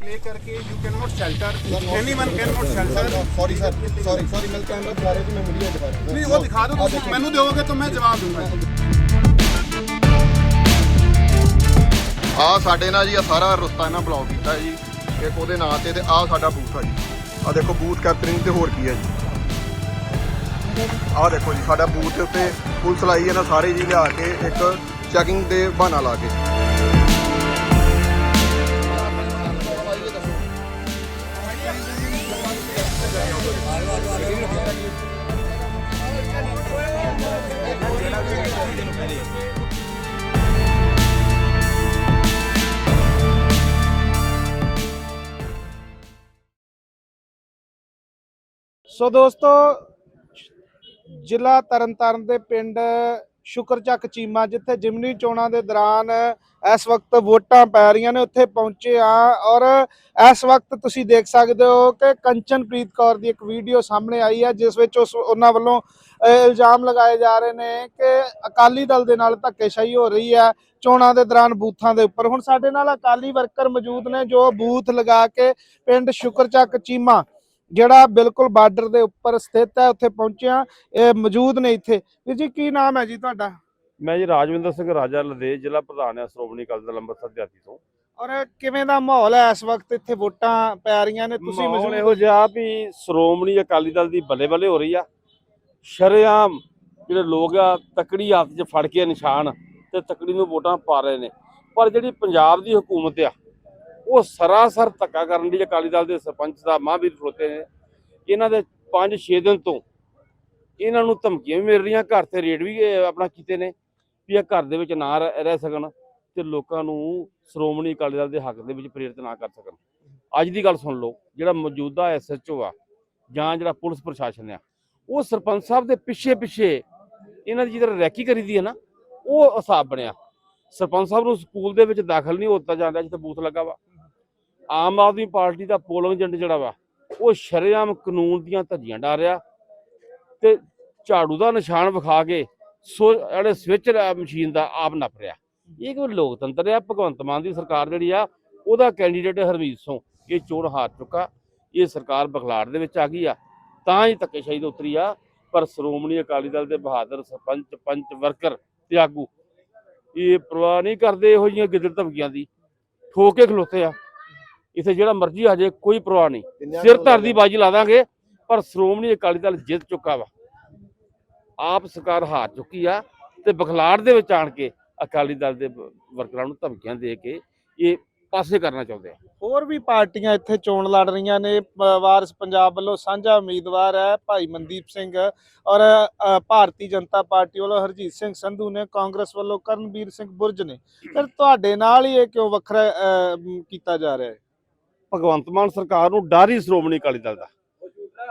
Play करके you cannot shelter anyone cannot shelter sorry sir sorry sorry ਮੈਂ camera ਦਿਖਾ ਰਿਹਾ ਸੀ ਮੈਂ ਵੀਡੀਓ ਦਿਖਾ ਰਿਹਾ नहीं वो दिखा दो तुम मैंने दोगे तो मैं जवाब दूंगा ਆ ਸਾਡੇ ਨਾਲ ਜੀ ਆ ਸਾਰਾ ਰਸਤਾ ਇਹਨਾਂ ਬਲੌਕ ਕੀਤਾ ਜੀ ਇੱਕ ਉਹਦੇ ਨਾਂ ਤੇ ਤੇ ਆ ਸਾਡਾ ਬੂਥ ਆ ਜੀ ਆ ਦੇਖੋ ਬੂਥ ਕੈਪਚਰਿੰਗ ਤੇ ਹੋਰ ਕੀ ਹੈ ਜੀ ਆ ਦੇਖੋ ਜੀ ਸਾਡਾ ਬੂਥ ਦੇ ਉੱਤੇ ਪੁਲਿਸ ਲਾਈ ਇਹਨਾਂ ਸਾਰੇ ਜੀ ਲਿਆ ਕੇ ਇੱਕ ਚੈਕਿੰਗ ਦੇ ਬਹਾਨਾ ਲਾ ਕੇ ਸੋ ਦੋਸਤੋ ਜ਼ਿਲ੍ਹਾ ਤਰਨਤਾਰਨ ਦੇ ਪਿੰਡ ਸ਼ੁਕਰਚੱਕ ਚੀਮਾ ਜਿੱਥੇ ਜਿਮਨੀ ਚੋਣਾਂ ਦੇ ਦੌਰਾਨ ਇਸ ਵਕਤ ਵੋਟਾਂ ਪੈ ਰਹੀਆਂ ਨੇ, ਉੱਥੇ ਪਹੁੰਚੇ ਆ ਔਰ ਇਸ ਵਕਤ ਤੁਸੀਂ ਦੇਖ ਸਕਦੇ ਹੋ ਕਿ ਕੰਚਨਪ੍ਰੀਤ ਕੌਰ ਦੀ ਇੱਕ ਵੀਡੀਓ ਸਾਹਮਣੇ ਆਈ ਹੈ, ਜਿਸ ਵਿੱਚ ਉਸ ਉਹਨਾਂ ਵੱਲੋਂ ਇਲਜ਼ਾਮ ਲਗਾਏ ਜਾ ਰਹੇ ਨੇ ਕਿ ਅਕਾਲੀ ਦਲ ਦੇ ਨਾਲ ਧੱਕੇਸ਼ਾਹੀ ਹੋ ਰਹੀ ਹੈ ਚੋਣਾਂ ਦੇ ਦੌਰਾਨ ਬੂਥਾਂ ਦੇ ਉੱਪਰ। ਹੁਣ ਸਾਡੇ ਨਾਲ ਅਕਾਲੀ ਵਰਕਰ ਮੌਜੂਦ ਨੇ ਜੋ ਬੂਥ ਲਗਾ ਕੇ ਪਿੰਡ ਸ਼ੁਕਰਚੱਕ ਚੀਮਾ ਜਿਹੜਾ ਬਿਲਕੁਲ ਬਾਰਡਰ ਦੇ ਉੱਪਰ ਸਥਿਤ ਹੈ ਉੱਥੇ ਪਹੁੰਚਿਆ। ਇਹ ਮੌਜੂਦ ਨੇ ਇੱਥੇ। ਵੀਰ ਜੀ ਕੀ ਨਾਮ ਹੈ ਜੀ ਤੁਹਾਡਾ? ਮੈਂ ਜੀ ਰਾਜਵਿੰਦਰ ਸਿੰਘ ਰਾਜਾ ਲਦੇ ਜ਼ਿਲ੍ਹਾ ਪ੍ਰਧਾਨ ਹਾਂ ਸ਼੍ਰੋਮਣੀ ਅਕਾਲੀ ਦਲ ਅੰਮ੍ਰਿਤਸਰ ਦਿਹਾਤੀ ਤੋਂ। ਔਰ ਕਿਵੇਂ ਦਾ ਮਾਹੌਲ ਹੈ ਇਸ ਵਕਤ? ਇੱਥੇ ਵੋਟਾਂ ਪੈ ਰਹੀਆਂ ਨੇ ਤੁਸੀਂ ਮਾਹੌਲ ਇਹੋ ਜਿਹਾ ਵੀ ਸ਼੍ਰੋਮਣੀ ਅਕਾਲੀ ਦਲ ਦੀ ਬੱਲੇ ਬੱਲੇ ਹੋ ਰਹੀ ਆ। ਸ਼ਰੇਆਮ ਜਿਹੜੇ ਲੋਕ ਆ ਤਕੜੀ ਹੱਥ 'ਚ ਫੜ ਕੇ ਨਿਸ਼ਾਨ ਤੇ ਤਕੜੀ ਨੂੰ ਵੋਟਾਂ ਪਾ ਰਹੇ ਨੇ। ਪਰ ਜਿਹੜੀ ਪੰਜਾਬ ਦੀ ਹਕੂਮਤ ਆ ਉਹ ਸਰਾਸਰ ਧੱਕਾ ਕਰਨ ਲਈ ਅਕਾਲੀ ਦਲ ਦੇ ਸਰਪੰਚ ਦਾ ਮਹਾਂਵੀਰ ਖਲੋਤੇ ਨੇ। ਇਹਨਾਂ ਦੇ 5-6 ਦਿਨ ਤੋਂ ਇਹਨਾਂ ਨੂੰ ਧਮਕੀਆਂ ਵੀ ਮਿਲ ਰਹੀਆਂ, ਘਰ ਤੇ ਰੇਡ ਵੀ ਆਪਣਾ ਕੀਤੇ ਨੇ ਵੀ ਇਹ ਘਰ ਦੇ ਵਿੱਚ ਨਾ ਰਹਿ ਰਹਿ ਸਕਣ ਤੇ ਲੋਕਾਂ ਨੂੰ ਸ਼੍ਰੋਮਣੀ ਅਕਾਲੀ ਦਲ ਦੇ ਹੱਕ ਦੇ ਵਿੱਚ ਪ੍ਰੇਰਿਤ ਨਾ ਕਰ ਸਕਣ। ਅੱਜ ਦੀ ਗੱਲ ਸੁਣ ਲਓ, ਜਿਹੜਾ ਮੌਜੂਦਾ ਐਸਐਚਓ ਆ ਜਾਂ ਜਿਹੜਾ ਪੁਲਿਸ ਪ੍ਰਸ਼ਾਸਨ ਆ, ਉਹ ਸਰਪੰਚ ਸਾਹਿਬ ਦੇ ਪਿੱਛੇ ਪਿੱਛੇ ਇਹਨਾਂ ਦੀ ਜਿਹੜਾ ਰੈਕੀ ਕਰੀਦੀ ਹੈ ਨਾ, ਉਹ ਹਿਸਾਬ ਬਣਿਆ। ਸਰਪੰਚ ਸਾਹਿਬ ਨੂੰ ਸਕੂਲ ਦੇ ਵਿੱਚ ਦਾਖਲ ਨਹੀਂ ਹੋਤਾ ਜਾਂਦਾ, ਜਿੱਥੇ ਬੂਥ ਲੱਗਾ ਵਾ। ਆਮ ਆਦਮੀ ਪਾਰਟੀ ਦਾ ਪੋਲਿੰਗ ਏਜੰਟ ਜਿਹੜਾ ਵਾ, ਉਹ ਸ਼ਰੇਆਮ ਕਾਨੂੰਨ ਦੀਆਂ ਧੱਜੀਆਂ ਡਾਰ ਰਿਹਾ ਤੇ ਝਾੜੂ ਦਾ ਨਿਸ਼ਾਨ ਵਿਖਾ ਕੇ ਸੋ ਜਿਹੜੇ ਸਵਿਚ ਮਸ਼ੀਨ ਦਾ ਆਪ ਨੱਪ ਰਿਹਾ। ਇਹ ਕੋਈ ਲੋਕਤੰਤਰ ਆ, ਭਗਵੰਤ ਮਾਨ ਦੀ ਸਰਕਾਰ ਜਿਹੜੀ ਆ, ਉਹਦਾ ਕੈਂਡੀਡੇਟ ਹਰਮੀਤ ਸਿੰਘ, ਇਹ ਚੋਣ ਹਾਰ ਚੁੱਕਾ, ਇਹ ਸਰਕਾਰ ਬਖਲਾੜ ਦੇ ਵਿੱਚ ਆ ਗਈ ਆ, ਤਾਂ ਹੀ ਧੱਕੇਸ਼ਾਹੀ ਦੇ ਉਤਰੀ ਆ, ਪਰ ਸ਼੍ਰੋਮਣੀ ਅਕਾਲੀ ਦਲ ਦੇ ਬਹਾਦਰ ਸਰਪੰਚ, ਪੰਚ ਵਰਕਰ ਤੇ ਆਗੂ, ਇਹ ਪਰਵਾਹ ਨਹੀਂ ਕਰਦੇ ਇਹੋ ਜਿਹੀਆਂ ਗਿੱਦੜ ਧਮਕੀਆਂ ਦੀ, ਠੋਕ ਕੇ ਖਲੋਤੇ ਆ। ਇੱਥੇ ਜਿਹੜਾ ਮਰਜ਼ੀ ਆ ਜਾਏ ਕੋਈ ਪਰਵਾਹ ਨਹੀਂ। ਸਿਰ ਧਰ ਦੀ ਬਾਜੀ ਲਾ ਦਾਂਗੇ ਪਰ ਸ਼੍ਰੋਮਣੀ ਅਕਾਲੀ ਦਲ ਜਿੱਤ ਚੁੱਕਾ ਵਾ। ਆਪ ਸਰਕਾਰ ਹਾਰ ਚੁੱਕੀ ਆ ਤੇ ਬਖਲਾੜ ਦੇ ਵਿੱਚ ਆਣ ਕੇ ਅਕਾਲੀ ਦਲ ਦੇ ਵਰਕਰਾਂ ਨੂੰ ਧਮਕੀਆਂ ਦੇ ਕੇ ਇਹ ਪਾਸੇ ਕਰਨਾ ਚਾਹੁੰਦੇ ਆ। ਹੋਰ ਵੀ ਪਾਰਟੀਆਂ ਇੱਥੇ ਚੋਣ ਲੜ ਰਹੀਆਂ ਨੇ ਵਾਰਿਸ ਪੰਜਾਬ ਵੱਲੋਂ ਸਾਂਝਾ ਉਮੀਦਵਾਰ ਹੈ ਭਾਈ ਮਨਦੀਪ ਸਿੰਘ ਔਰ ਭਾਰਤੀ ਜਨਤਾ ਪਾਰਟੀ ਵੱਲੋਂ ਹਰਜੀਤ ਸਿੰਘ ਸੰਧੂ ਨੇ ਕਾਂਗਰਸ ਵੱਲੋਂ ਕਰਨਵੀਰ ਸਿੰਘ ਬੁਰਜ ਨੇ। ਫਿਰ ਤੁਹਾਡੇ ਨਾਲ ਹੀ ਇਹ ਕਿਉਂ ਵੱਖਰਾ ਕੀਤਾ ਜਾ ਰਿਹਾ ਹੈ? ਭਗਵੰਤ ਮਾਨ ਸਰਕਾਰ ਨੂੰ ਡਰ ਹੀ ਸ਼੍ਰੋਮਣੀ ਅਕਾਲੀ ਦਲ ਦਾ।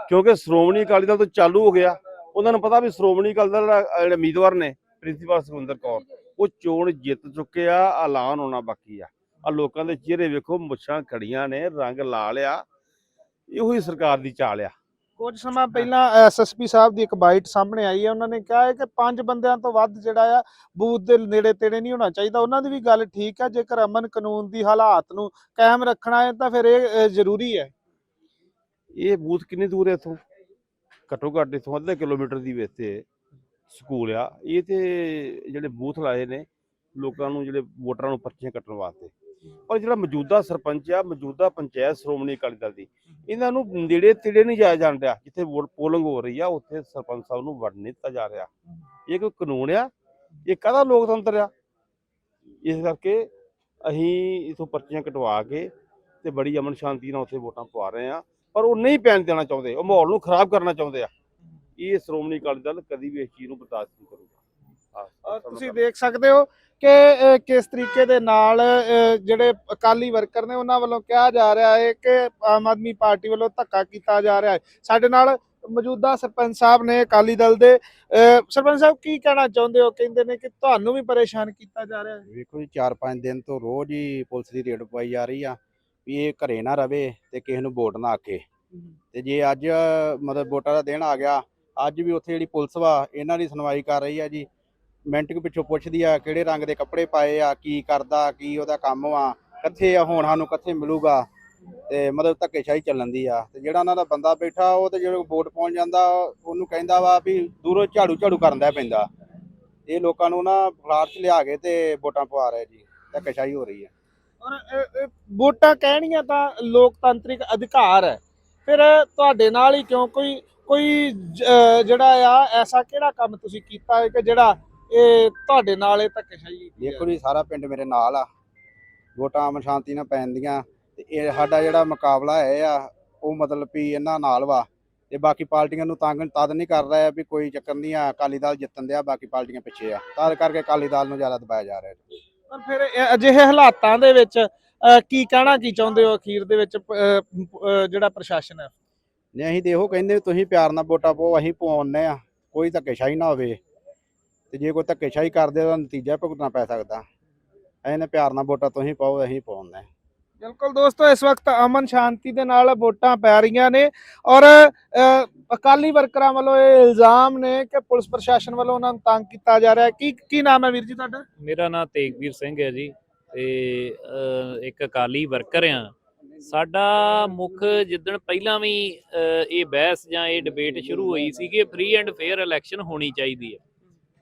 ਕਿਉਂਕਿ ਸ਼੍ਰੋਮਣੀ ਅਕਾਲੀ ਦਲ ਤੋਂ ਚਾਲੂ ਹੋ ਗਿਆ। ਉਹਨਾਂ ਨੂੰ ਪਤਾ ਵੀ ਸ਼੍ਰੋਮਣੀ ਅਕਾਲੀ ਦਲ ਜਿਹੜੇ ਉਮੀਦਵਾਰ ਨੇ, ਪ੍ਰਿੰਸੀਪਲ ਸੁਖਵਿੰਦਰ ਕੌਰ, ਉਹ ਚੋਣ ਜਿੱਤ ਚੁੱਕੇ ਆ, ਐਲਾਨ ਹੋਣਾ ਬਾਕੀ ਆ। ਆ ਲੋਕਾਂ ਦੇ ਚਿਹਰੇ ਵੇਖੋ, ਮੁੱਛਾਂ ਖੜੀਆਂ ਨੇ, ਰੰਗ ਲਾ ਲਿਆ ਇਹੋ ਹੀ ਸਰਕਾਰ ਦੀ ਚਾਲ ਆ। ਕੁਝ ਸਮਾਂ ਪਹਿਲਾਂ ਐਸਐਸਪੀ ਸਾਹਿਬ ਦੀ ਇੱਕ ਬਾਈਟ ਸਾਹਮਣੇ ਆਈ ਹੈ, ਉਹਨਾਂ ਨੇ ਕਿਹਾ ਹੈ ਕਿ ਪੰਜ ਬੰਦਿਆਂ ਤੋਂ ਵੱਧ ਜਿਹੜਾ ਆ, ਬੂਥ ਦੇ ਨੇੜੇ ਤੇੜੇ ਨਹੀਂ ਹੋਣਾ ਚਾਹੀਦਾ। ਉਹਨਾਂ ਦੀ ਵੀ ਗੱਲ ਠੀਕ ਹੈ, ਜੇਕਰ ਅਮਨ ਕਾਨੂੰਨ ਦੀ ਹਾਲਾਤ ਨੂੰ ਕਾਇਮ ਰੱਖਣਾ ਹੈ, ਤਾਂ ਫਿਰ ਇਹ ਜ਼ਰੂਰੀ ਹੈ। ਇਹ ਬੂਥ ਕਿੰਨੀ ਦੂਰ ਹੈ ਇਥੋਂ? ਘੱਟੋ ਘੱਟ ਇਥੋਂ ਅੱਧੇ ਕਿਲੋਮੀਟਰ ਦੀ ਵਿੱਚ ਤੇ ਸਕੂਲ ਆ। ਇਹ ਤੇ ਜਿਹੜੇ ਬੂਥ ਲਾਏ ਨੇ, ਲੋਕਾਂ ਨੂੰ, ਜਿਹੜੇ ਵੋਟਰਾਂ ਨੂੰ ਪਰਚੀਆਂ ਕੱਟਣ ਵਾਸਤੇ। ਪਰ ਜਿਹੜਾ ਮੌਜੂਦਾ ਸਰਪੰਚ ਆ, ਮੌਜੂਦਾ ਪੰਚਾਇਤ ਸ਼੍ਰੋਮਣੀ ਅਕਾਲੀ ਦਲ ਦੀ, ਇਹਨਾਂ ਨੂੰ ਨੇੜੇ ਤੇੜੇ ਨਹੀਂ ਜਾਇਆ ਜਾਣ ਰਿਹਾ, ਜਿੱਥੇ ਵੋਟ ਪੋਲਿੰਗ ਹੋ ਰਹੀ ਆ, ਉੱਥੇ ਸਰਪੰਚ ਸਾਹਿਬ ਨੂੰ ਵੜ ਨਹੀਂ ਦਿੱਤਾ ਜਾ ਰਿਹਾ। ਇਹ ਕੋਈ ਕਾਨੂੰਨ ਆ? ਇਹ ਕਾਹਦਾ ਲੋਕਤੰਤਰ ਆ? ਇਸ ਕਰਕੇ ਅਸੀਂ ਇਥੋਂ ਪਰਚੀਆਂ ਕਟਵਾ ਕੇ ਤੇ ਬੜੀ ਅਮਨ ਸ਼ਾਂਤੀ ਨਾਲ ਉੱਥੇ ਵੋਟਾਂ ਪਵਾ ਰਹੇ ਆ ਪਰ ਉਹ ਨਹੀਂ ਪੈਣ ਦੇਣਾ ਚਾਹੁੰਦੇ, ਉਹ ਮਾਹੌਲ ਨੂੰ ਖਰਾਬ ਕਰਨਾ ਚਾਹੁੰਦੇ ਆ। ਇਹ ਸ਼੍ਰੋਮਣੀ ਅਕਾਲੀ ਦਲ ਕਦੀ ਵੀ ਇਸ ਚੀਜ਼ ਨੂੰ ਬਰਦਾਸ਼ਤ ਨਹੀਂ ਕਰੂਗਾ। ਤੁਸੀਂ ਦੇਖ ਸਕਦੇ ਹੋ ਕਿ ਕਿਸ ਤਰੀਕੇ ਦੇ ਨਾਲ ਜਿਹੜੇ ਅਕਾਲੀ ਵਰਕਰ ਨੇ ਉਹਨਾਂ ਵੱਲੋਂ ਕਿਹਾ ਜਾ ਰਿਹਾ ਹੈ ਕਿ ਆਮ ਆਦਮੀ ਪਾਰਟੀ ਵੱਲੋਂ ਧੱਕਾ ਕੀਤਾ ਜਾ ਰਿਹਾ ਹੈ। ਸਾਡੇ ਨਾਲ ਮੌਜੂਦਾ ਸਰਪੰਚ ਸਾਹਿਬ ਨੇ ਅਕਾਲੀ ਦਲ ਦੇ ਸਰਪੰਚ ਸਾਹਿਬ ਕੀ ਕਹਿਣਾ ਚਾਹੁੰਦੇ ਹੋ? ਕਹਿੰਦੇ ਨੇ ਕਿ ਤੁਹਾਨੂੰ ਵੀ ਪਰੇਸ਼ਾਨ ਕੀਤਾ ਜਾ ਰਿਹਾ ਹੈ। ਵੇਖੋ ਜੀ 4-5 ਦਿਨ ਤੋਂ ਰੋਜ਼ ਹੀ ਪੁਲਿਸ ਦੀ ਰੇਡ ਪਾਈ ਜਾ ਰਹੀ ਆ ਵੀ ਇਹ ਘਰੇ ਨਾ ਰਵੇ ਤੇ ਕਿਸੇ ਨੂੰ ਵੋਟ ਨਾ ਆਕੇ ਤੇ ਜੇ ਅੱਜ ਮਤਲਬ ਵੋਟਾਂ ਦਾ ਦਿਨ ਆ ਗਿਆ ਅੱਜ ਵੀ ਉੱਥੇ ਜਿਹੜੀ ਪੁਲਿਸ ਵਾ ਇਹਨਾਂ ਦੀ ਸੁਣਵਾਈ ਕਰ ਰਹੀ ਆ ਜੀ। ਮਿੰਟ ਕੁ ਪਿੱਛੋਂ ਪੁੱਛਦੀ ਆ, ਕਿਹੜੇ ਰੰਗ ਦੇ ਕੱਪੜੇ ਪਾਏ ਆ, ਕੀ ਕਰਦਾ, ਕੀ ਉਹਦਾ ਕੰਮ ਵਾ ਕਿੱਥੇ ਆ ਹੁਣ ਸਾਨੂੰ, ਕਿੱਥੇ ਮਿਲੂਗਾ? ਤੇ ਮਤਲਬ ਧੱਕੇਸ਼ਾਹੀ ਚੱਲਣ ਦੀ ਆ। ਤੇ ਜਿਹੜਾ ਉਹਨਾਂ ਦਾ ਬੰਦਾ ਬੈਠਾ, ਉਹ ਤੇ ਜਦੋਂ ਵੋਟ ਪਹੁੰਚ ਜਾਂਦਾ, ਉਹਨੂੰ ਕਹਿੰਦਾ ਵਾ ਵੀ ਦੂਰੋਂ ਝਾੜੂ ਝਾੜੂ ਕਰਨ ਪੈਂਦਾ। ਇਹ ਲੋਕਾਂ ਨੂੰ ਨਾ ਫਲਾਰ ਚ ਲਿਆ ਕੇ ਤੇ ਵੋਟਾਂ ਪਵਾ ਰਹੇ ਜੀ। ਧੱਕੇਸ਼ਾਹੀ ਹੋ ਰਹੀ ਹੈ ਔਰ ਵੋਟਾਂ ਕਹਿਣੀਆਂ ਤਾਂ ਲੋਕਤੰਤਰਿਕ ਅਧਿਕਾਰ ਹੈ। ਫਿਰ ਤੁਹਾਡੇ ਨਾਲ ਹੀ ਕਿਉਂ? ਕੋਈ ਕੋਈ ਜਿਹੜਾ ਆ, ਐਸਾ ਕਿਹੜਾ ਕੰਮ ਤੁਸੀਂ ਕੀਤਾ ਹੈ ਕਿ ਜਿਹੜਾ ਇਹ ਤੁਹਾਡੇ ਨਾਲ ਇਹ ਧੱਕੇਸ਼ਾਹੀ ਕੀਤੀ ਦੇਖੋ ਜੀ ਸਾਰਾ ਪਿੰਡ ਮੇਰੇ ਨਾਲ ਆ। ਵੋਟਾਂ ਅਮਨ ਸ਼ਾਂਤੀ ਨਾਲ ਪੈਂਦੀਆਂ ਤੇ ਇਹ ਸਾਡਾ ਜਿਹੜਾ ਮੁਕਾਬਲਾ ਹੈ ਆ ਉਹ ਮਤਲਬ ਵੀ ਇਹਨਾਂ ਨਾਲ ਵਾ। ਤੇ ਬਾਕੀ ਪਾਰਟੀਆਂ ਨੂੰ ਤੰਗ ਤਦ ਨਹੀਂ ਕਰ ਰਿਹਾ ਵੀ ਕੋਈ ਚੱਕਰ ਨਹੀਂ ਆ ਅਕਾਲੀ ਦਲ ਜਿੱਤਣ ਦਿਆ ਬਾਕੀ ਪਾਰਟੀਆਂ ਪਿੱਛੇ ਆ। ਤਦ ਕਰਕੇ ਅਕਾਲੀ ਦਲ ਨੂੰ ਜ਼ਿਆਦਾ ਦਬਾਇਆ ਜਾ ਰਿਹਾ ਪਰ ਫਿਰ ਇਹ ਅਜਿਹੇ ਹਾਲਾਤਾਂ ਦੇ ਵਿੱਚ ਅਹ, ਕੀ ਕਹਿਣਾ ਕੀ ਚਾਹੁੰਦੇ ਹੋ ਅਖੀਰ ਦੇ ਵਿੱਚ ਅਹ, ਅਹ, ਜਿਹੜਾ ਪ੍ਰਸ਼ਾਸਨ ਹੈ? ਨੇ ਅਸੀਂ ਤੇ ਇਹੋ ਕਹਿੰਦੇ ਵੀ ਤੁਸੀਂ ਪਿਆਰ ਨਾਲ ਵੋਟਾਂ ਪਾਓ ਅਸੀਂ ਪਵਾਉਂਦੇ ਆ ਕੋਈ ਧੱਕੇਸ਼ਾਹੀ ਨਾ ਹੋਵੇ। ਤੇ ਜੇ ਕੋਈ ਧੱਕੇਸ਼ਾਹੀ ਕਰਦੇ ਤਾਂ ਨਤੀਜਾ ਭੁਗਤਣਾ ਪੈ ਸਕਦਾ। ਇਹਨੇ ਪਿਆਰ ਨਾਲ ਵੋਟਾਂ ਤੁਸੀਂ ਪਾਓ ਅਸੀਂ ਪਾਉਂਦੇ। ਬਿਲਕੁਲ ਦੋਸਤੋ ਇਸ ਵਕਤ ਅਮਨ ਸ਼ਾਂਤੀ ਦੇ ਨਾਲ ਵੋਟਾਂ ਪੈ ਰਹੀਆਂ ਨੇ ਔਰ ਅਕਾਲੀ ਵਰਕਰਾਂ ਵੱਲੋਂ ਇਹ ਇਲਜ਼ਾਮ ਨੇ ਕਿ ਪੁਲਿਸ ਪ੍ਰਸ਼ਾਸਨ ਵੱਲੋਂ ਉਹਨਾਂ ਨੂੰ ਤੰਗ ਕੀਤਾ ਜਾ ਰਿਹਾ ਹੈ। ਕੀ ਕੀ ਨਾਮ ਹੈ ਵੀਰ ਜੀ ਤੁਹਾਡਾ? ਮੇਰਾ ਨਾਮ ਤੇਗਵੀਰ ਸਿੰਘ ਹੈ ਜੀ ਤੇ ਇੱਕ ਅਕਾਲੀ ਵਰਕਰ ਆ ਸਾਡਾ ਮੁੱਖ ਜਿੱਦਣ ਪਹਿਲਾਂ ਵੀ ਇਹ ਬਹਿਸ ਜਾਂ ਇਹ ਡਿਬੇਟ ਸ਼ੁਰੂ ਹੋਈ ਸੀ ਕਿ ਫ੍ਰੀ ਐਂਡ ਫੇਅਰ ਇਲੈਕਸ਼ਨ ਹੋਣੀ ਚਾਹੀਦੀ ਹੈ।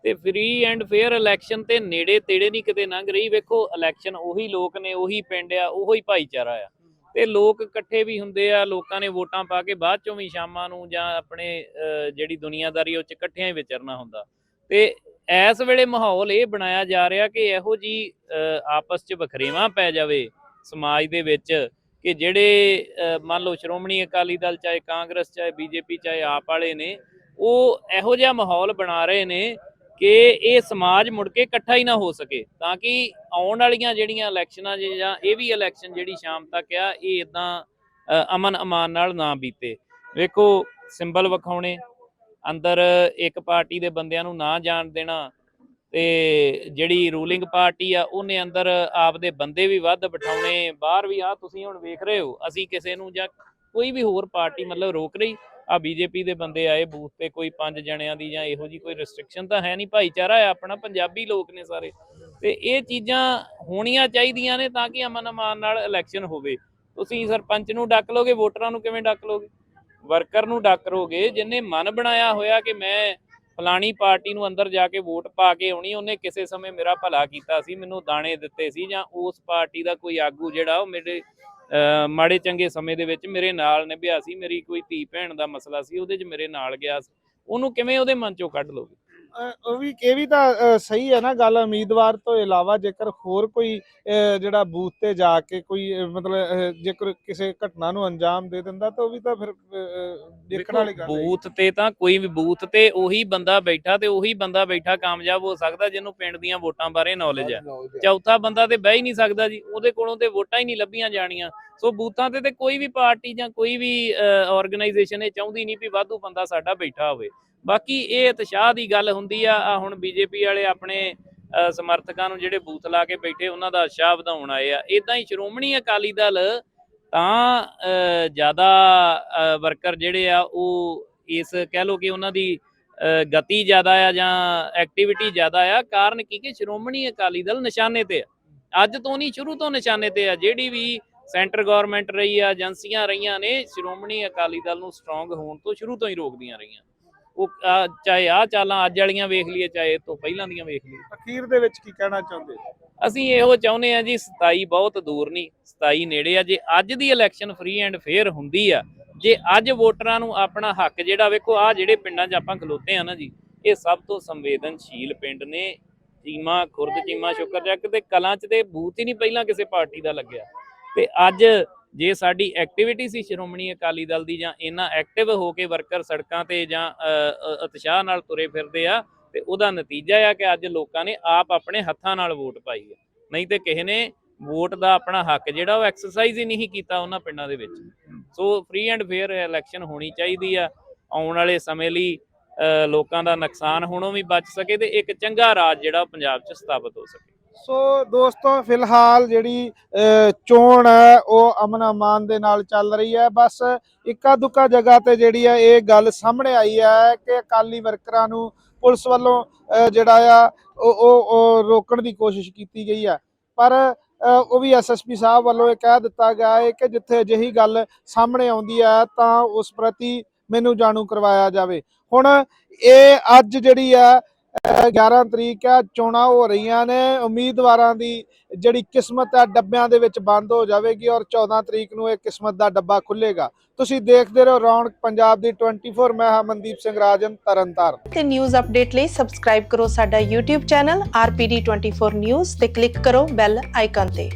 ਤੇ ਫ੍ਰੀ ਐਂਡ ਫੇਅਰ ਇਲੈਕਸ਼ਨ ਤੇ ਨੇੜੇ ਤੇੜੇ ਨਹੀਂ ਕਿਤੇ ਲੰਘ ਰਹੀ। ਵੇਖੋ ਇਲੈਕਸ਼ਨ ਉਹੀ ਲੋਕ ਨੇ ਉਹੀ ਪਿੰਡ ਆ ਉਹੀ ਭਾਈਚਾਰਾ ਆ। ਤੇ ਲੋਕ ਇਕੱਠੇ ਵੀ ਹੁੰਦੇ ਆ ਲੋਕਾਂ ਨੇ ਵੋਟਾਂ ਪਾ ਕੇ ਬਾਅਦ ਚੋਂ ਵੀ ਸ਼ਾਮਾਂ ਨੂੰ ਜਾਂ ਆਪਣੇ ਅਹ, ਜਿਹੜੀ ਦੁਨੀਆਦਾਰੀ ਉਹ ਚ ਇਕੱਠਿਆਂ ਹੀ ਵਿਚਰਨਾ ਹੁੰਦਾ। ਤੇ ਇਸ ਵੇਲੇ ਮਾਹੌਲ ਇਹ ਬਣਾਇਆ ਜਾ ਰਿਹਾ ਕਿ ਇਹੋ ਜੀ ਅਹ, ਆਪਸ 'ਚ ਵਖਰੇਵਾਂ ਪੈ ਜਾਵੇ ਸਮਾਜ ਦੇ ਵਿੱਚ ਕਿ ਜਿਹੜੇ ਮੰਨ ਲਓ ਸ਼੍ਰੋਮਣੀ ਅਕਾਲੀ ਦਲ ਚਾਹੇ ਕਾਂਗਰਸ ਚਾਹੇ ਬੀਜੇਪੀ ਚਾਹੇ ਆਪ ਵਾਲੇ ਨੇ ਉਹ ਇਹੋ ਜਿਹਾ ਮਾਹੌਲ ਬਣਾ ਰਹੇ ਨੇ ਕਿ ਇਹ ਸਮਾਜ ਮੁੜ ਕੇ ਇਕੱਠਾ ਹੀ ਨਾ ਹੋ ਸਕੇ, ਤਾਂ ਕਿ ਆਉਣ ਵਾਲੀਆਂ ਜਿਹੜੀਆਂ ਇਲੈਕਸ਼ਨਾਂ ਜਾਂ ਇਹ ਵੀ ਇਲੈਕਸ਼ਨ ਜਿਹੜੀ ਸ਼ਾਮ ਤੱਕ ਆ, ਇਹ ਇਦਾਂ ਅਮਨ ਅਮਾਨ ਨਾਲ ਨਾ ਬੀਤੇ। ਵੇਖੋ, ਸਿੰਬਲ ਵਿਖਾਉਣੇ, ਅੰਦਰ ਇੱਕ ਪਾਰਟੀ ਦੇ ਬੰਦਿਆਂ ਨੂੰ ਨਾ ਜਾਣ ਦੇਣਾ, ਤੇ ਜਿਹੜੀ ਰੂਲਿੰਗ ਪਾਰਟੀ ਆ, ਉਹਨੇ ਅੰਦਰ ਆਪਦੇ ਬੰਦੇ ਵੀ ਵੱਧ ਬਿਠਾਉਣੇ, ਬਾਹਰ ਵੀ ਆ ਤੁਸੀਂ ਹੁਣ ਵੇਖ ਰਹੇ ਹੋ, ਅਸੀਂ ਕਿਸੇ ਨੂੰ ਜਾਂ ਕੋਈ ਵੀ ਹੋਰ ਪਾਰਟੀ ਮਤਲਬ ਰੋਕ ਰਹੀ ਆ ਬੀਜੇਪੀ ਦੇ ਬੰਦੇ ਆਏ ਬੂਥ ਤੇ ਕੋਈ ਪੰਜ ਜਣਿਆਂ ਦੀ ਜਾਂ ਇਹੋ ਜੀ ਕੋਈ ਰੈਸਟ੍ਰਿਕਸ਼ਨ ਤਾਂ ਹੈ ਨਹੀਂ, ਭਾਈਚਾਰਾ ਹੈ ਆਪਣਾ, ਪੰਜਾਬੀ ਲੋਕ ਨੇ ਸਾਰੇ। ਤੇ ਇਹ ਚੀਜ਼ਾਂ ਹੋਣੀਆਂ ਚਾਹੀਦੀਆਂ ਨੇ ਤਾਂ ਕਿ ਅਮਨ ਅਮਾਨ ਨਾਲ ਇਲੈਕਸ਼ਨ ਹੋਵੇ। ਤੁਸੀਂ ਸਰਪੰਚ ਨੂੰ ਡੱਕ ਲੋਗੇ, ਵੋਟਰਾਂ ਨੂੰ ਕਿਵੇਂ ਡੱਕ ਲੋਗੇ? ਵਰਕਰ ਨੂੰ ਡੱਕ ਰੋਗੇ, ਜਿਨੇ ਮਨ ਬਣਾਇਆ ਹੋਇਆ ਕਿ ਮੈਂ ਫਲਾਣੀ ਪਾਰਟੀ ਨੂੰ ਅੰਦਰ ਜਾ ਕੇ ਵੋਟ ਪਾ ਕੇ ਆਉਣੀ, ਉਹਨੇ ਕਿਸੇ ਸਮੇਂ ਮੇਰਾ ਭਲਾ ਕੀਤਾ ਸੀ, ਮੈਨੂੰ ਦਾਣੇ ਦਿੱਤੇ ਸੀ ਜਾਂ ਉਸ ਪਾਰਟੀ ਦਾ ਕੋਈ ਆਗੂ ਜਿਹੜਾ ਉਹ ਮੇਰੇ ਮਾੜੇ ਚੰਗੇ ਸਮੇਂ ਦੇ ਵਿੱਚ ਮੇਰੇ ਨਾਲ ਨਿਭਿਆ ਸੀ, ਮੇਰੀ ਕੋਈ ਧੀ ਭੈਣ ਦਾ ਮਸਲਾ ਸੀ, ਉਹਦੇ 'ਚ ਮੇਰੇ ਨਾਲ ਗਿਆ ਸੀ। ਉਹਨੂੰ ਕਿਵੇਂ ਉਹਦੇ ਮਨ ਚੋਂ ਕੱਢ ਲੋਗੇ? ਉਹ ਵੀ ਇਹ ਵੀ ਤਾਂ ਸਹੀ ਹੈ ਨਾ ਗੱਲ। ਉਮੀਦਵਾਰ ਤੋਂ ਇਲਾਵਾ ਜੇਕਰ ਹੋਰ ਕੋਈ ਜਿਹੜਾ ਬੂਥ ਤੇ ਜਾ ਕੇ ਕੋਈ ਮਤਲਬ ਜੇਕਰ ਕਿਸੇ ਘਟਨਾ ਨੂੰ ਅੰਜਾਮ ਦੇ ਦਿੰਦਾ ਤਾਂ ਉਹ ਵੀ ਤਾਂ ਫਿਰ ਦੇਖਣ ਵਾਲੀ ਗੱਲ ਹੈ ਬੂਥ ਤੇ ਤਾਂ ਕੋਈ ਵੀ ਬੂਥ ਤੇ ਉਹੀ ਬੰਦਾ ਬੈਠਾ ਤੇ ਉਹੀ ਬੰਦਾ ਬੈਠਾ ਕਾਮਯਾਬ ਹੋ ਸਕਦਾ ਜਿਹਨੂੰ ਪਿੰਡ ਦੀਆਂ ਵੋਟਾਂ ਬਾਰੇ ਨੌਲੇਜ ਹੈ। ਚੌਥਾ ਬੰਦਾ ਤੇ ਬਹਿ ਹੀ ਨਹੀਂ ਸਕਦਾ ਜੀ ਉਹਦੇ ਕੋਲੋਂ ਤੇ ਵੋਟਾਂ ਹੀ ਨਹੀਂ ਲੱਭੀਆਂ ਜਾਣੀਆਂ। ਸੋ ਬੂਥਾਂ ਤੇ ਤੇ ਕੋਈ ਵੀ ਪਾਰਟੀ ਜਾਂ ਕੋਈ ਵੀ ਆਰਗੇਨਾਈਜੇਸ਼ਨ ਇਹ ਚਾਹੁੰਦੀ ਨਹੀਂ ਵੀ ਵਾਧੂ ਬੰਦਾ ਸਾਡਾ ਬੈਠਾ ਹੋਵੇ। ਬਾਕੀ ਇਹ ਉਤਸ਼ਾਹ ਦੀ ਗੱਲ ਹੁੰਦੀ ਆ ਆ ਹੁਣ ਬੀਜੇਪੀ ਵਾਲੇ ਆਪਣੇ ਅ, ਸਮਰਥਕਾਂ ਨੂੰ ਜਿਹੜੇ ਬੂਥ ਲਾ ਕੇ ਬੈਠੇ ਉਹਨਾਂ ਦਾ ਉਤਸ਼ਾਹ ਵਧਾਉਣ ਆਏ ਆ। ਇਦਾਂ ਹੀ ਸ਼੍ਰੋਮਣੀ ਅਕਾਲੀ ਦਲ ਤਾਂ ਅ, ਜ਼ਿਆਦਾ ਵਰਕਰ ਜਿਹੜੇ ਆ ਉਹ ਇਸ ਕਹਿ ਲੋ ਕਿ ਉਹਨਾਂ ਦੀ ਅ, ਗਤੀ ਜ਼ਿਆਦਾ ਆ ਜਾਂ ਐਕਟੀਵਿਟੀ ਜ਼ਿਆਦਾ ਆ ਕਾਰਨ ਕੀ ਕਿ ਸ਼੍ਰੋਮਣੀ ਅਕਾਲੀ ਦਲ ਨਿਸ਼ਾਨੇ ਤੇ ਆ। ਅੱਜ ਤੋਂ ਨਹੀਂ ਸ਼ੁਰੂ ਤੋਂ ਨਿਸ਼ਾਨੇ ਤੇ ਆ। ਜਿਹੜੀ ਵੀ ਸੈਂਟਰ ਗਵਰਨਮੈਂਟ ਰਹੀ ਆ ਏਜੰਸੀਆਂ ਰਹੀਆਂ ਨੇ ਸ਼੍ਰੋਮਣੀ ਅਕਾਲੀ ਦਲ ਨੂੰ ਸਟਰੋਂਗ ਹੋਣ ਤੋਂ ਸ਼ੁਰੂ ਤੋਂ ਹੀ ਰੋਕਦੀਆਂ ਰਹੀਆਂ। ਉਹ ਆਹ ਚਾਹੇ ਆ ਚਾਲਾਂ ਅੱਜ ਵਾਲੀਆਂ ਵੇਖ ਲਈਏ ਚਾਹੇ ਇਹ ਤੋਂ ਪਹਿਲਾਂ ਦੀਆਂ ਵੇਖ ਲਈਏ। ਅਖੀਰ ਦੇ ਵਿੱਚ ਕੀ ਕਹਿਣਾ ਚਾਹੁੰਦੇ ਅਸੀਂ ਇਹੋ ਚਾਹੁੰਦੇ ਆ ਜੀ 27 ਬਹੁਤ ਦੂਰ ਨਹੀਂ 27 ਨੇੜੇ ਆ। ਜੇ ਅੱਜ ਦੀ ਇਲੈਕਸ਼ਨ ਫ੍ਰੀ ਐਂਡ ਫੇਅਰ ਹੁੰਦੀ ਆ ਜੇ ਅੱਜ ਵੋਟਰਾਂ ਨੂੰ ਆਪਣਾ ਹੱਕ ਜਿਹੜਾ ਵੇਖੋ ਆ ਜਿਹੜੇ ਪਿੰਡਾਂ 'ਚ ਆਪਾਂ ਖਲੋਤੇ ਆ ਨਾ ਜੀ ਇਹ ਸਭ ਤੋਂ ਸੰਵੇਦਨਸ਼ੀਲ ਪਿੰਡ ਨੇ। ਚੀਮਾ ਖੁਰਦ ਚੀਮਾ ਸ਼ੁਕਰਜੱਕ ਤੇ ਕਲਾਂ 'ਚ ਤੇ ਬੂਥ ਹੀ ਨਹੀਂ ਪਹਿਲਾਂ ਕਿਸੇ ਪਾਰਟੀ ਦਾ ਲੱਗਿਆ। ਤੇ ਅੱਜ ਜੇ ਸਾਡੀ ਐਕਟੀਵਿਟੀ ਸੀ ਸ਼੍ਰੋਮਣੀ ਅਕਾਲੀ ਦਲ ਦੀ ਜਾਂ ਇਹਨਾਂ ਐਕਟਿਵ ਹੋ ਕੇ ਵਰਕਰ ਸੜਕਾਂ ਤੇ ਜਾਂ ਉਤਸ਼ਾਹ ਨਾਲ ਤੁਰੇ ਫਿਰਦੇ ਆ, ਤੇ ਉਹਦਾ ਨਤੀਜਾ ਆ ਕਿ ਅੱਜ ਲੋਕਾਂ ਨੇ ਆਪ ਆਪਣੇ ਹੱਥਾਂ ਨਾਲ ਵੋਟ ਪਾਈ ਹੈ। ਨਹੀਂ ਤੇ ਕਿਸੇ ਨੇ ਵੋਟ ਦਾ ਆਪਣਾ ਹੱਕ ਜਿਹੜਾ ਉਹ ਐਕਸਰਸਾਈਜ਼ ਹੀ ਨਹੀਂ ਕੀਤਾ ਉਹਨਾਂ ਪਿੰਡਾਂ ਦੇ ਵਿੱਚ। So free and fair election ਹੋਣੀ ਚਾਹੀਦੀ ਆ। ਆਉਣ ਵਾਲੇ ਸਮੇਂ ਲਈ ਲੋਕਾਂ ਦਾ ਨੁਕਸਾਨ ਹੋਣੋਂ ਵੀ ਬਚ ਸਕੇ ਤੇ ਇੱਕ ਚੰਗਾ ਰਾਜ ਜਿਹੜਾ ਉਹ ਪੰਜਾਬ 'ਚ ਸਥਾਪਿਤ ਹੋ ਸਕੇ। ਸੋ ਦੋਸਤੋ, ਫਿਲਹਾਲ ਜਿਹੜੀ ਚੋਣ ਹੈ, ਉਹ ਅਮਨ ਅਮਾਨ ਦੇ ਨਾਲ ਚੱਲ ਰਹੀ ਹੈ। ਬਸ ਇੱਕਾ ਦੁੱਕਾ ਜਗ੍ਹਾ ਤੇ ਜਿਹੜੀ ਹੈ, ਇਹ ਗੱਲ ਸਾਹਮਣੇ ਆਈ ਹੈ ਕਿ ਅਕਾਲੀ ਵਰਕਰਾਂ ਨੂੰ ਪੁਲਿਸ ਵੱਲੋਂ ਜਿਹੜਾ ਆ, ਉਹ, ਉਹ- ਰੋਕਣ ਦੀ ਕੋਸ਼ਿਸ਼ ਕੀਤੀ ਗਈ ਹੈ। ਪਰ ਉਹ ਵੀ ਐਸਐਸਪੀ ਸਾਹਿਬ ਵੱਲੋਂ ਇਹ ਕਹਿ ਦਿੱਤਾ ਗਿਆ ਹੈ ਕਿ ਜਿੱਥੇ ਅਜਿਹੀ ਗੱਲ ਸਾਹਮਣੇ ਆਉਂਦੀ ਹੈ, ਤਾਂ ਉਸ ਪ੍ਰਤੀ ਮੈਨੂੰ ਜਾਣੂ ਕਰਵਾਇਆ ਜਾਵੇ। ਹੁਣ ਇਹ ਅੱਜ ਜਿਹੜੀ ਹੈ 11 ਤਰੀਕ ਹੈ ਚੋਣਾਂ ਹੋ ਰਹੀਆਂ ਨੇ। ਉਮੀਦਵਾਰਾਂ ਦੀ ਜਿਹੜੀ ਕਿਸਮਤ ਹੈ ਡੱਬਿਆਂ ਦੇ ਵਿੱਚ ਬੰਦ ਹੋ ਜਾਵੇਗੀ ਔਰ 14 ਤਰੀਕ ਨੂੰ ਇਹ ਕਿਸਮਤ ਦਾ ਡੱਬਾ ਖੁੱਲੇਗਾ ਤੁਸੀਂ ਦੇਖਦੇ ਰਹੋ ਰੌਣਕ ਪੰਜਾਬ ਦੀ 24 ਮੈਂ ਹਾਂ ਮਨਦੀਪ ਸਿੰਘ ਰਾਜਨ, ਤਰਨਤਾਰਨ। ਤੇ ਨਿਊਜ਼ ਅਪਡੇਟ ਲਈ ਸਬਸਕ੍ਰਾਈਬ ਕਰੋ ਸਾਡਾ YouTube ਚੈਨਲ RPD24 News ਤੇ ਕਲਿੱਕ ਕਰੋ ਬੈਲ ਆਈਕਨ ਤੇ।